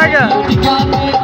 নাকি